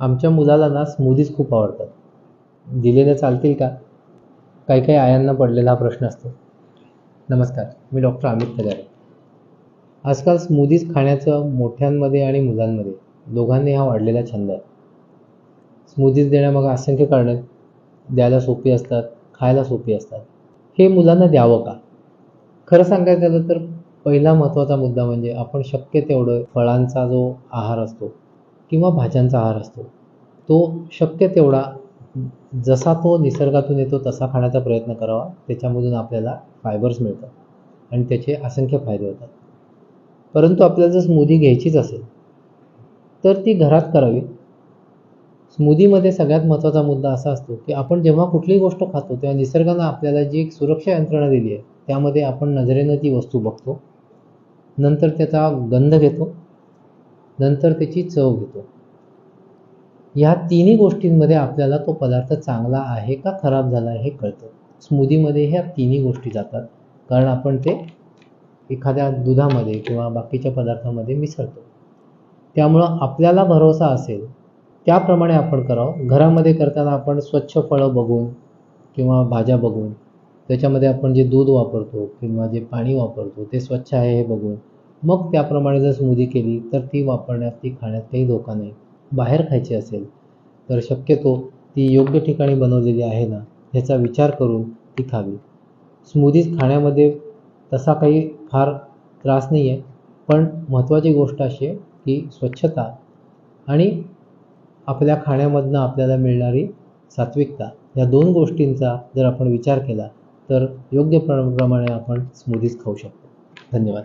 आमच्या मुलाला ना स्मूदीज खूप आवडतात. दिलेल्या चालतील का? काही काही आयांना पडलेला हा प्रश्न असतो. नमस्कार मी डॉक्टर अमित तगारे आजकाल स्मूदीज खाण्याचं मोठ्यांमध्ये आणि मुलांमध्ये दोघांनी हा वाढलेला छंद आहे. स्मूदीज देण्यामागं असंख्य कारणं द्यायला सोपी असतात खायला सोपी असतात. हे मुलांना द्यावं का? खरं सांगायचं झालं तर पहिला महत्त्वाचा मुद्दा म्हणजे आपण शक्य तेवढं फळांचा जो आहार असतो किंवा भाज्यांचा आहार असतो. तो शक्य तेवढा जसा तो निसर्गातून येतो तसा खाण्याचा प्रयत्न करावा. त्याच्यामधून आपल्याला फायबर्स मिळतात आणि त्याचे असंख्य फायदे होतात. परंतु आपल्याला जर स्मूदी घ्यायचीच असेल तर ती घरात करावी. स्मूदीमध्ये सगळ्यात महत्त्वाचा मुद्दा असा असतो की आपण जेव्हा कुठलीही गोष्ट खातो तेव्हा निसर्गानं आपल्याला जी एक सुरक्षा यंत्रणा दिली आहे त्यामध्ये आपण नजरेनं ती वस्तू बघतो. नंतर त्याचा गंध घेतो. नंतर त्याची चव घेतो. ह्या तिन्ही गोष्टींमध्ये आपल्याला तो पदार्थ चांगला आहे का खराब झाला आहे हे कळतं. स्मूदीमध्ये ह्या तिन्ही गोष्टी जातात. कारण आपण ते एखाद्या दुधामध्ये किंवा बाकीच्या पदार्थामध्ये मिसळतो. त्यामुळं आपल्याला भरोसा असेल त्याप्रमाणे आपण करावं. घरामध्ये करताना आपण स्वच्छ फळं बघून किंवा भाज्या बघून त्याच्यामध्ये आपण जे दूध वापरतो किंवा जे पाणी वापरतो ते स्वच्छ आहे हे बघून मग त्याप्रमाणे जर स्मूदी केली तर ती वापरण्यात ती खाण्यात काही धोका नाही. बाहेर खायची असेल तर शक्यतो ती योग्य ठिकाणी बनवलेली आहे ना ह्याचा विचार करून ती खावी. स्मूदीज खाण्यामध्ये तसा काही फार त्रास नाही आहे पण महत्त्वाची गोष्ट अशी आहे की स्वच्छता आणि आपल्या खाण्यामधनं आपल्याला मिळणारी सात्विकता या दोन गोष्टींचा जर आपण विचार केला तर योग्य प्र प्रमाणे आपण स्मूदीज खाऊ शकतो. धन्यवाद.